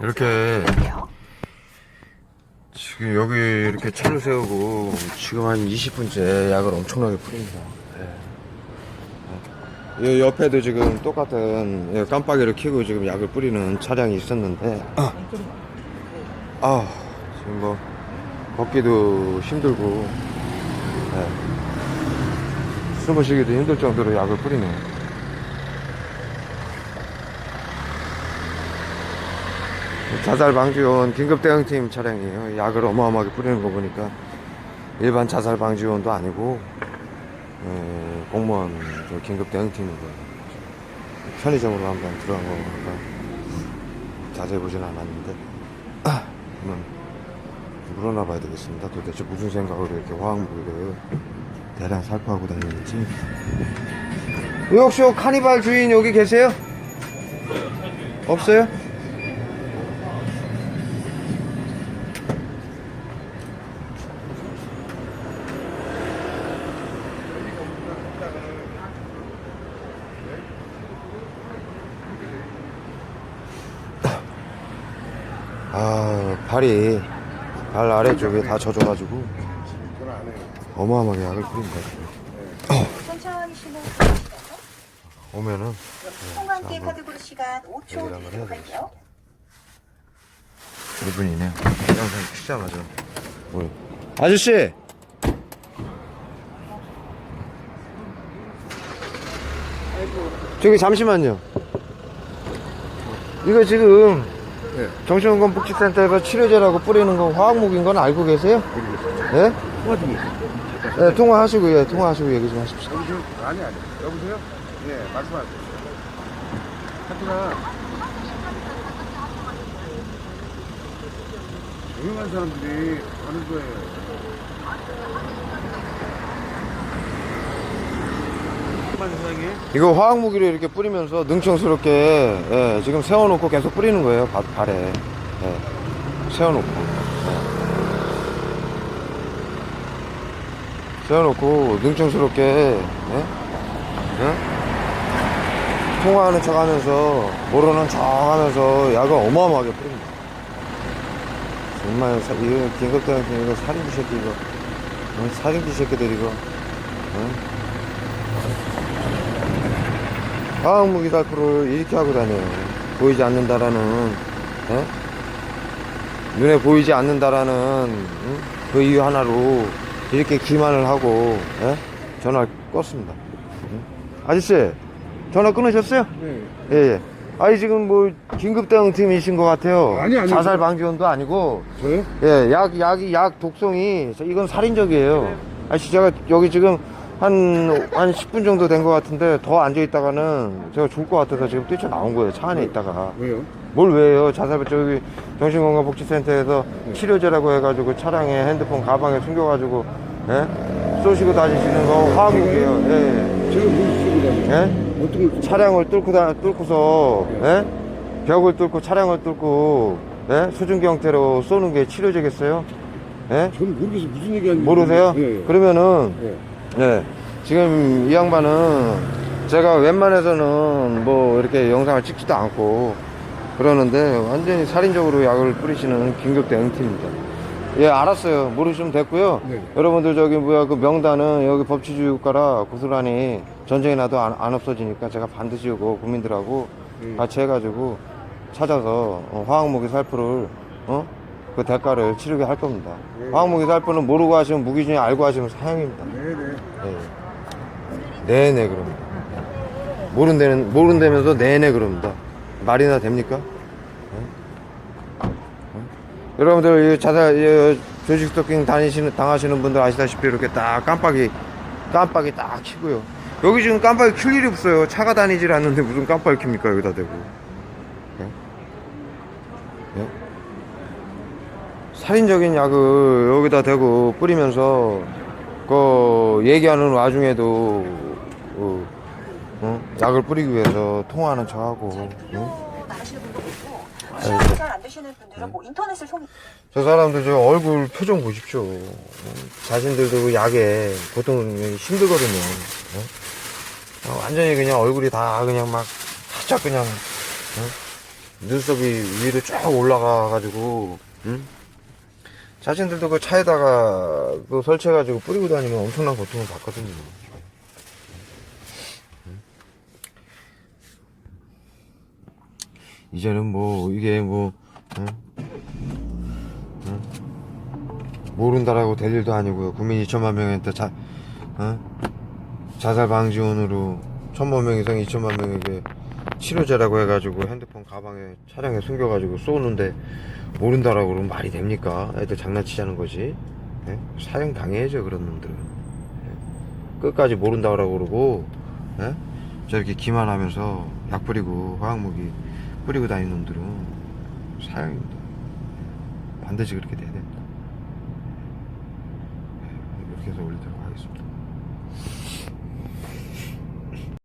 이렇게 지금 여기 이렇게 차를 세우고 지금 한 20분째 약을 엄청나게 뿌립니다. 네. 이 옆에도 지금 똑같은 예, 깜빡이를 켜고 지금 약을 뿌리는 차량이 있었는데 아 지금 뭐 걷기도 힘들고 네. 숨을 쉬기도 힘들 정도로 약을 뿌리네요. 자살 방지원 긴급 대응팀 차량이에요. 약을 어마어마하게 뿌리는 거 보니까 일반 자살 방지원도 아니고 에, 공무원 저 긴급 대응팀이고 편의점으로 한번 들어간 거 보니까 자세히 보진 않았는데 한번 물어나 봐야 되겠습니다. 도대체 무슨 생각으로 이렇게 화학무기를 대량 살포하고 다니는지. 혹시 카니발 주인 여기 계세요? 없어요? 아 발이 발 아래쪽에 다 젖어가지고 어마어마하게 약을 뿌린다 지금. 천천히 신호 오면은 통관계 카드고르 시간 5초 얘기를 한번 해야 드리도록 할게요. 이분이네요 영상 키자마자. 뭘 아저씨! 저기 잠시만요. 이거 지금 정신건강복지센터에서 치료제라고 뿌리는 건 화학무기인 건 알고 계세요? 예? 네, 통화하시고 예, 통화하시고 얘기 좀 하십시오. 여보세요? 아니 아니 여보세요? 예 말씀하세요 하여튼아 조용한 사람들이 하는 거예요 이거 화학 무기를 이렇게 뿌리면서 능청스럽게 예, 지금 세워놓고 계속 뿌리는 거예요 발, 발에 예, 세워놓고 예. 세워놓고 능청스럽게 예? 예? 통화하는 척하면서 모르는 척하면서 약을 어마어마하게 뿌립니다 정말 사, 이거 긴급대응 이거 살인지 새끼 이거 어? 살인지 새끼들 이거 어? 화학 무기 살포를 이렇게 하고 다녀요. 보이지 않는다라는, 예? 눈에 보이지 않는다라는, 응? 그 이유 하나로 이렇게 기만을 하고, 예? 전화를 껐습니다. 응? 아저씨, 전화 끊으셨어요? 네 예, 예. 아니, 지금 뭐, 긴급 대응 팀이신 것 같아요. 아니, 아니. 자살 방지원도 아니고, 저요? 예, 약, 약이, 약 독성이, 저- 이건 살인적이에요. 아저씨, 제가 여기 지금 한, 한 10분 정도 된 것 같은데, 더 앉아있다가는 제가 죽을 것 같아서 지금 뛰쳐나온 거예요. 차 안에 있다가. 왜요? 뭘 왜요? 자살, 저기, 정신건강복지센터에서 치료제라고 해가지고 차량에 핸드폰 가방에 숨겨가지고, 예? 쏘시고 다니시는 거 화학무기예요. 예, 예. 제가 뭘 쓰고 다녀요? 예? 어떤 걸 차량을 뚫고 다, 뚫고서, 예? 벽을 뚫고 차량을 뚫고, 예? 수증기 형태로 쏘는 게 치료제겠어요? 예? 저는 모르겠어요 무슨 얘기 하는지 모르세요? 예, 예. 그러면은, 예. 네. 지금 이 양반은 제가 웬만해서는 뭐 이렇게 영상을 찍지도 않고 그러는데 완전히 살인적으로 약을 뿌리시는 긴급 대 응팀입니다. 예, 알았어요. 모르시면 됐고요. 네. 여러분들 저기 뭐야 그 명단은 여기 법치주의 국가라 고스란히 전쟁이 나도 안, 안 없어지니까 제가 반드시 이거 국민들하고 음. 같이 해가지고 찾아서 어, 화학무기 살포를 어? 그 대가를 치르게 할 겁니다. 네. 화학무기 살포는 모르고 하시면 무기 중에 알고 하시면 사형입니다. 네네 네. 네 네 그럽니다. 모른다는 모른다면서 네네 그럽니다. 말이나 됩니까? 네? 네? 여러분들 이이 조직 스토킹 다니시는 당하시는 분들 아시다시피 이렇게 딱 깜빡이 깜빡이 딱 켜고요. 여기 지금 깜빡이 킬 일이 없어요. 차가 다니질 않는데 무슨 깜빡이 킵니까 여기다 대고. 네? 네? 살인적인 약을 여기다 대고 뿌리면서 그 얘기하는 와중에도 어, 어? 약을 뿌리기 위해서 통화하는 척하고 응? 나가시는 분도 있고 시간이 잘안 되시는 분들은 뭐 인터넷을 통 저 사람들 저 얼굴 표정 보십시오 어? 자신들도 그 약에 보통 힘들거든요 어? 어, 완전히 그냥 얼굴이 다 그냥 막 살짝 그냥 어? 눈썹이 위로 쭉 올라가 가지고, 응? 자신들도 그 차에다가 그 설치해가지고 뿌리고 다니면 엄청난 고통을 받거든요. 응? 이제는 뭐, 이게 뭐, 응? 응? 모른다라고 될 일도 아니고요. 국민 2천만 명한테 자, 어? 자살 방지원으로 천만 명 이상 2천만 명에게 치료제라고 해가지고 핸드폰 가방에 차량에 숨겨가지고 쏘는데 모른다라고 그러면 말이 됩니까? 애들 장난치자는 거지. 예? 사형 당해야죠 그런 놈들은. 예? 끝까지 모른다고 그러고 예? 저렇게 기만하면서 약 뿌리고 화학무기 뿌리고 다니는 놈들은 사형입니다. 반드시 그렇게 돼야 됩니다. 예, 이렇게 해서 올리도록 하겠습니다.